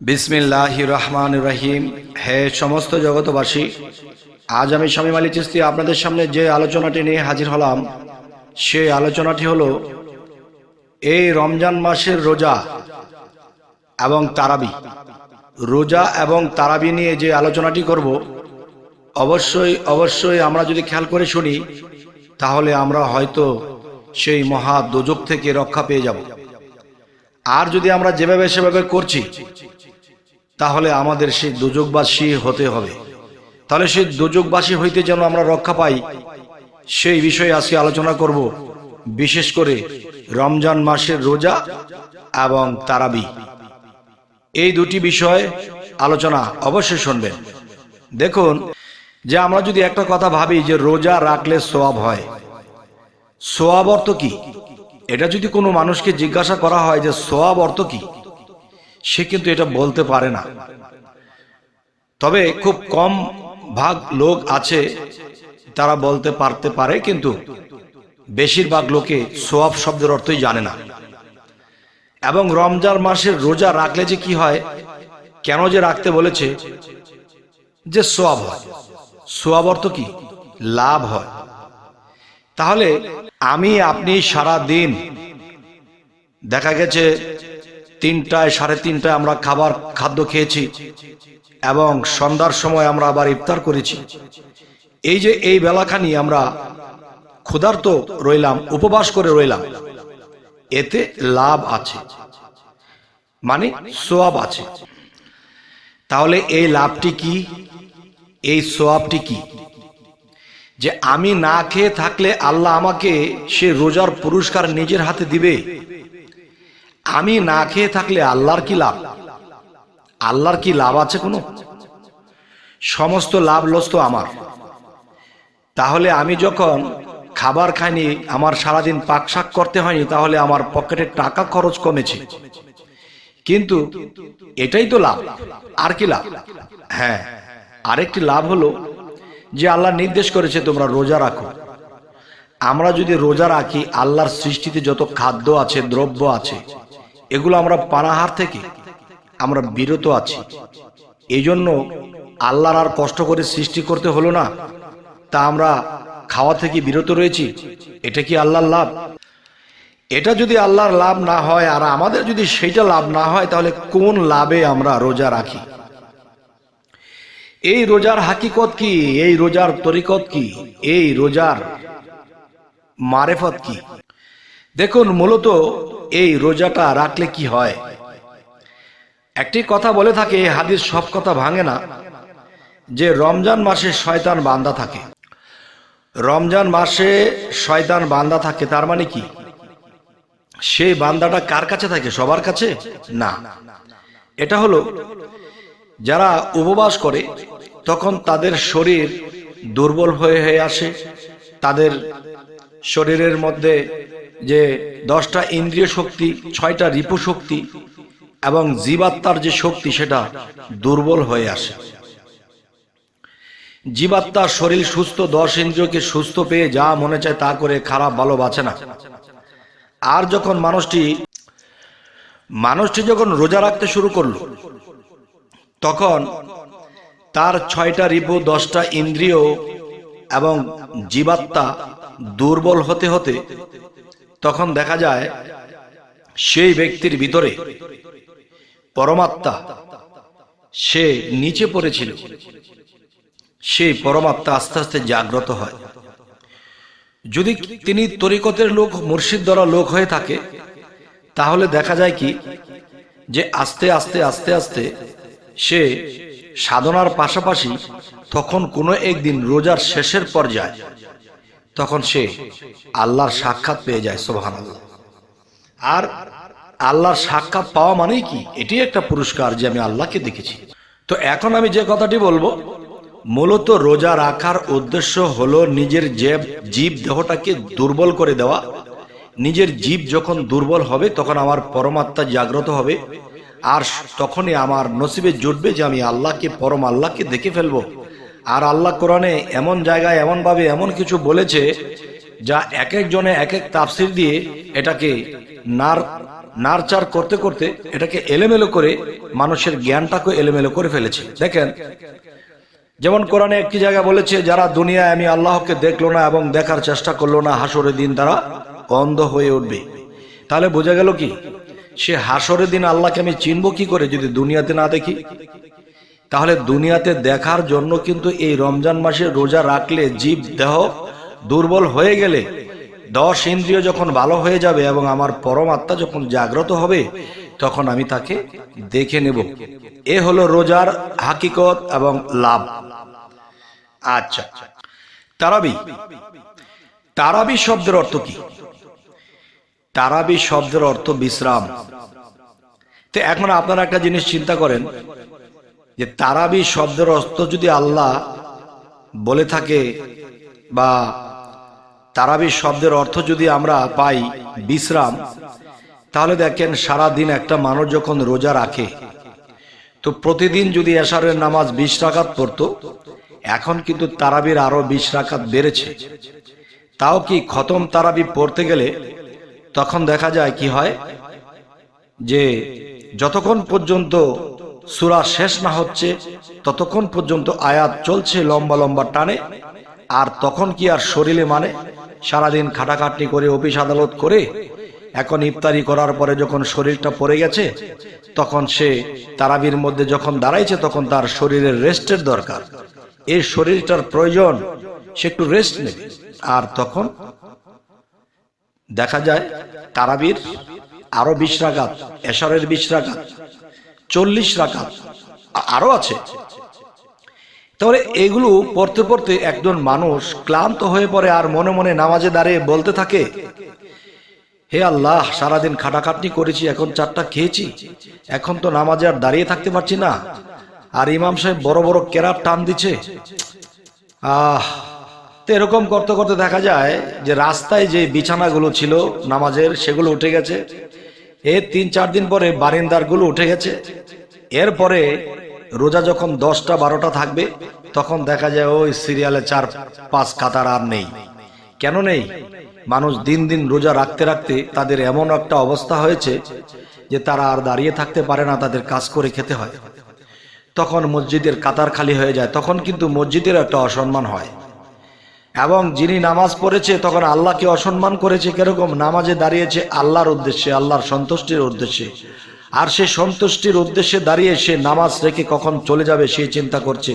বিসমিল্লাহ রহমান রহিম। হে সমস্ত জগতবাসী আজ আমি স্বামী মালি চিস্তি আপনাদের সামনে যে আলোচনাটি নিয়ে হাজির হলাম, সেই আলোচনাটি হলো এই রমজান মাসের রোজা এবং তারাবি। রোজা এবং তারাবি নিয়ে যে আলোচনাটি করব, অবশ্যই অবশ্যই আমরা যদি খেয়াল করে শুনি, তাহলে আমরা হয়তো সেই মহা দোজক থেকে রক্ষা পেয়ে যাব। আর যদি আমরা যেভাবে সেভাবে করছি তাহলে আমাদের সেই দুযোগবাসী হতে হবে। তাহলে সেই দুযোগবাসী হইতে যেন আমরা রক্ষা পাই, সেই বিষয়ে আজকে আলোচনা করব, বিশেষ করে রমজান মাসের রোজা এবং তারাবি। এই দুটি বিষয় আলোচনা অবশ্যই শুনবেন। দেখুন, যে আমরা যদি একটা কথা ভাবি যে রোজা রাখলে সোয়াব হয়, সোয়াব অর্থ কি? এটা যদি কোনো মানুষকে জিজ্ঞাসা করা হয় যে সোয়াব অর্থ কি? সে কিন্তু এটা বলতে পারে না। তবে খুব কম ভাগ লোক আছে, তারা বলতে পারতে পারে, কিন্তু বেশিরভাগ লোকে সোয়াব শব্দের অর্থই জানে না। এবং রমজান মাসের রোজা রাখলে যে কি হয়, কেন যে রাখতে বলেছে, যে সোয়াব হয়। সোয়াব অর্থ কি? লাভ হয়। তাহলে আমি, আপনি সারা দিন দেখা গেছে তিনটায়, সাড়ে তিনটায় আমরা খাবার, খাদ্য খেয়েছি এবং সন্ধ্যার সময় আমরা আবার ইফতার করেছি। এই যে এই বেলাখানি আমরা ক্ষুধার্ত রইলাম, উপবাস করে রইলাম। এতে লাভ আছে মানে সোয়াব আছে। তাহলে এই লাভটি কি? এই সোয়াবটি কি? যে আমি না খেয়ে থাকলে আল্লাহ আমাকে সে রোজার পুরস্কার নিজের হাতে দিবে? আমি না খেয়ে থাকলে আল্লাহর কি লাভ? আল্লাহর কি লাভ আছে কোনো? সমস্ত লাভ লস তো আমার। তাহলে আমি যখন খাবার খাইনি, আমার সারাদিন পাক শাক করতে হয়নি, তাহলে আমার পকেটে টাকা খরচ কমেছে। কিন্তু এটাই তো লাভ। আর কি লাভ? হ্যাঁ আরেকটি লাভ হলো যে আল্লাহ নির্দেশ করেছে তোমরা রোজা রাখো। আমরা যদি রোজা রাখি, আল্লাহর সৃষ্টিতে যত খাদ্য আছে, দ্রব্য আছে এগুলো আমরা পানাহার থেকে আমরা বিরত আছি। এই জন্য আল্লাহর আর কষ্ট করে সৃষ্টি করতে হলো না। তা আমরা খাওয়া থেকে বিরত রয়েছি। এটা কি আল্লাহর লাভ? এটা যদি আল্লাহর লাভ না হয় আর আমাদের যদি সেইটা লাভ না হয়, তাহলে কোন লাভে আমরা রোজা রাখি? এই রোজার হাকিকত কি? এই রোজার তরিকত কি? এই রোজার মারেফত কি? দেখুন, মূলত এই রোজাটা রাখলে কি হয়? একটি কথা বলে থাকে, হাদিস সব কথা ভাঙে না, যে রমজান মাসে শয়তান বান্দা থাকে। রমজান মাসে শয়তান বান্দা থাকে, তার মানে কি? সেই বান্দাটা কার কাছে থাকে, সবার কাছে? না। এটা হলো, যারা উপবাস করে, তখন তাদের শরীর দুর্বল হয়ে হয়ে আসে, তাদের শরীরের মধ্যে যে দশটা ইন্দ্রিয় শক্তি, ছয়টা রিপু শক্তি এবং জীবাত্মার যে শক্তি সেটা দুর্বল হয়ে আসে। জীবাত্মার শরীর সুস্থ, দশ ইন্দ্রিয়কে সুস্থ পেয়ে যা মনে চায় তা করে খারাপ ভালো বাঁচে না। আর যখন মানুষটি মানুষটি যখন রোজা রাখতে শুরু করল, তখন তার ছয়টা রিপু, দশটা ইন্দ্রিয় এবং জীবাত্মা দুর্বল হতে হতে তখন দেখা যায় সেই ব্যক্তির ভিতরে পরমাত্মা, সে নিচে পড়েছিল। সেই পরমাত্মা আস্তে আস্তে জাগ্রত হয়। যদি তিনি তরিকতের লোক, মুর্শিদ দ্বারা লোক হয়ে থাকে, তাহলে দেখা যায় কি, যে আস্তে আস্তে আস্তে আস্তে সে সাধনার পাশাপাশি তখন কোনো একদিন রোজার শেষের পর্যায়ে তখন সে আল্লাহর সাক্ষাৎ পেয়ে যায় সোহান আল্লাহ আর আল্লাহর সাক্ষাৎ পাওয়া মানেই কি? এটি একটা পুরস্কার যে আমি আল্লাহকে দেখেছি। তো এখন আমি যে কথাটি বলব, মূলত রোজা রাখার উদ্দেশ্য হলো নিজের জেব, জীব দেহটাকে দুর্বল করে দেওয়া। নিজের জীব যখন দুর্বল হবে, তখন আমার পরমাত্মা জাগ্রত হবে। আর তখনই আমার নসিবে জুটবে যে আমি আল্লাহকে, পরম আল্লাহকে দেখে ফেলব। আর আল্লাহ কোরআনে এমন জায়গায় এমনভাবে এমন কিছু বলেছে যা এক একজনে এক এক তাফসির দিয়ে এটাকে নার, নারচার করতে করতে এটাকে এলোমেলো করে মানুষের জ্ঞানটাকে এলোমেলো করে ফেলেছে। দেখেন, যেমন কোরআনে একটি জায়গা বলেছে, যারা দুনিয়ায় আমি আল্লাহকে দেখল না এবং দেখার চেষ্টা করল না, হাসরের দিন তারা অন্ধ হয়ে উঠবে। তাহলে বোঝা গেল কি? সে হাসরের দিন আল্লাহকে আমি চিনব কি করে যদি দুনিয়াতে না দেখি? তাহলে দুনিয়াতে দেখার জন্য কিন্তু এই রমজান মাসে রোজা রাখলে জীব দেহ দুর্বল হয়ে গেলে দশ ইন্দ্রিয় যখন ভালো হয়ে যাবে এবং আমার পরমাত্মা যখন জাগ্রত হবে, তখন আমি তাকে দেখে নেব। এ হলো রোজার হাকিকত এবং লাভ। আচ্ছা তারাবি। তারাবি শব্দের অর্থ কি? তারাবি শব্দের অর্থ বিশ্রাম। তো এখন আপনারা একটা জিনিস চিন্তা করেন যে তারাবি শব্দের অর্থ যদি আল্লাহ বলে থাকে বা তারাবি শব্দের অর্থ যদি আমরা পাই বিশ্রাম, তাহলে দেখেন সারা দিন একটা মানুষ যখন রোজা রাখে, তো প্রতিদিন যদি এশারের নামাজ বিশ রাকাত পড়তো, এখন কিন্তু তারাবির আরও বিশ রাকাত বেড়েছে। তাও কি খতম তারাবি পড়তে গেলে তখন দেখা যায় কি হয়? যে যতক্ষণ পর্যন্ত সুরা শেষ না হচ্ছে, ততক্ষণ পর্যন্ত আয়াত চলছে লম্বা লম্বা টানে, আর তখন কি আর শরীরে মানে? সারাদিন খাটাখাটনি করে অফিস আদালত করে এখন ইফতারি করার পরে যখন শরীরটা পড়ে গেছে, তখন সে তারাবির মধ্যে যখন দাঁড়াইছে, তখন তার শরীরের রেস্টের দরকার। এই শরীরটার প্রয়োজন, সে একটু রেস্ট নেবে। আর তখন দেখা যায় তারাবির আরও বিশ রাকাত, এশারের বিশ রাকাত চল্লিশ আ- আরও আছে। তাহলে এগুলো পড়তে পড়তে একজন মানুষ ক্লান্ত হয়ে পড়ে আর মনে মনে নামাজে দাঁড়িয়ে বলতে থাকে, হে আল্লাহ, সারাদিন খাটাখাটনি করেছি, এখন চারটা খেয়েছি। এখন তো নামাজে আর দাঁড়িয়ে থাকতে পারছি না। আর ইমাম সাহেব বড় বড় কেরার টান দিচ্ছে। আহ, তো এরকম করতে করতে দেখা যায় যে রাস্তায় যে বিছানাগুলো ছিল নামাজের, সেগুলো উঠে গেছে। এর তিন চার দিন পরে বারিন্দারগুলো উঠে গেছে। এরপরে রোজা যখন দশটা, বারোটা থাকবে, তখন দেখা যায় ওই সিরিয়ালে চার, পাঁচ কাতার আর নেই। কেন নেই? মানুষ দিন দিন রোজা রাখতে রাখতে তাদের এমন একটা অবস্থা হয়েছে যে তারা আর দাঁড়িয়ে থাকতে পারে না তাদের কাজ করে খেতে হয়। তখন মসজিদের কাতার খালি হয়ে যায়, তখন কিন্তু মসজিদের একটা অসম্মান হয়। এবং যিনি নামাজ পড়েছে, তখন আল্লাহকে অসম্মান করেছে কীরকম? নামাজে দাঁড়িয়েছে আল্লাহর উদ্দেশ্যে, আল্লাহর সন্তুষ্টির উদ্দেশ্যে। আর সে সন্তুষ্টির উদ্দেশ্যে দাঁড়িয়ে সে নামাজ রেখে কখন চলে যাবে, সে চিন্তা করছে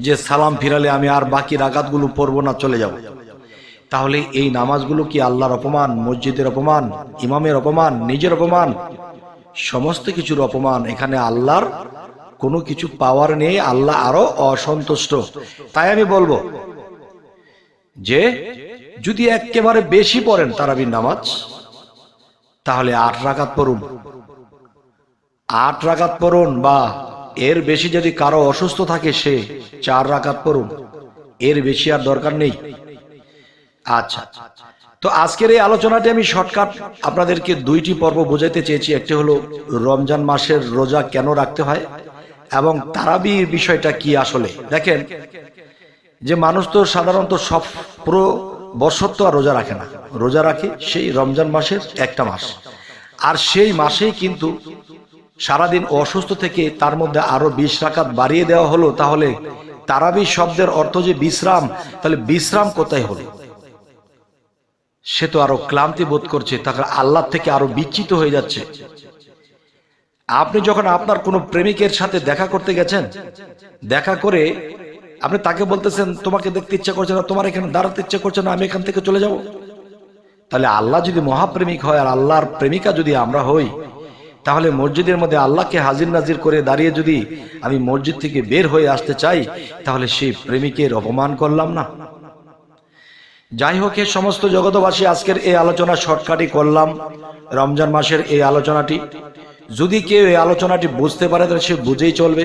যে সালাম ফিরালে আমি আর বাকি রাগাতগুলো পড়ব না, চলে যাব। তাহলে এই নামাজগুলো কি আল্লাহর অপমান, মসজিদের অপমান, ইমামের অপমান, নিজের অপমান? সমস্ত কিছুর অপমান। এখানে আল্লাহর কোনো কিছু পাওয়ার নেই, আল্লাহ আরও অসন্তুষ্ট। তাই আমি বলব যে যদি একেবারে বেশি পড়েন তারাবির নামাজ, তাহলে আট রাকাত পড়ুন। আট রাকাত পড়ুন বা এর বেশি যদি কারও অসুস্থ থাকে সে চার রাকাত পড়ুন। এর বেশি আর দরকার নেই। আচ্ছা তো আজকের এই আলোচনাটি আমি শর্টকাট আপনাদেরকে দুইটি পর্ব বোঝাইতে চেয়েছি। একটি হলো রমজান মাসের রোজা কেন রাখতে হয় এবং তারাবির বিষয়টা কি আসলে? দেখেন যে মানুষ তো সাধারণত সব পুরো বছর তো আর রোজা রাখে না। রোজা রাখে সেই রমজান মাসের একটা মাস। আর সেই মাসেই কিন্তু সারাদিন অসুস্থ থেকে তার মধ্যে আরও বিশ রাকাত বাড়িয়ে দেওয়া হলো, তাহলে তারাবি শব্দের অর্থ যে বিশ্রাম, তাহলে বিশ্রাম কোথায় হলো? সে তো আরও ক্লান্তি বোধ করছে, তাকে আল্লাহ থেকে আরও বিচ্ছিত হয়ে যাচ্ছে। আপনি যখন আপনার কোনো প্রেমিকের সাথে দেখা করতে গেছেন, দেখা করে আপনি তাকে বলতেছেন, তোমাকে দেখতে ইচ্ছা করছে না, তোমার এখানে দাঁড়াতে ইচ্ছা করছে না, আমি এখান থেকে চলে যাব। তাহলে আল্লাহ যদি মহাপ্রেমিক হয় আর আল্লাহর প্রেমিকা যদি আমরা হই, তাহলে মসজিদের মধ্যে আল্লাহকে হাজির নাজির করে দাঁড়িয়ে যদি আমি মসজিদ থেকে বের হয়ে আসতে চাই, তাহলে সেই প্রেমিকের অপমান করলাম না। যাই হোক, এ সমস্ত জগতবাসী আজকের এই আলোচনা শর্টকাটই করলাম। রমজান মাসের এই আলোচনাটি, যদি কেউ এই আলোচনাটি বুঝতে পারে, তাহলে সে বুঝেই চলবে।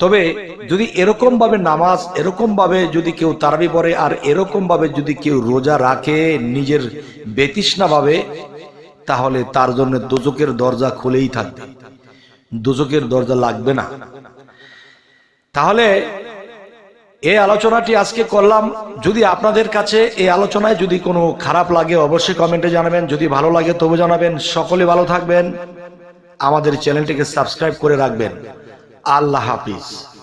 তবে যদি এরকম ভাবে নামাজ এরকম ভাবে যদি কেউ তারাবি পড়ে, আর এরকম ভাবে যদি কেউ রোজা রাখে নিজের বেতিসনা ভাবে তাহলে তার জন্য দুজকের দরজা খুলেই থাকবে। দুজকের দরজা লাগবে না। তাহলে এই আলোচনাটি আজকে করলাম। যদি আপনাদের কাছে এই আলোচনায় যদি কোনো খারাপ লাগে, অবশ্যই কমেন্টে জানাবেন। যদি ভালো লাগে তবু জানাবেন। সকলে ভালো থাকবেন। আমাদের চ্যানেলটিকে সাবস্ক্রাইব করে রাখবেন। আল্লাহ হাফিজ।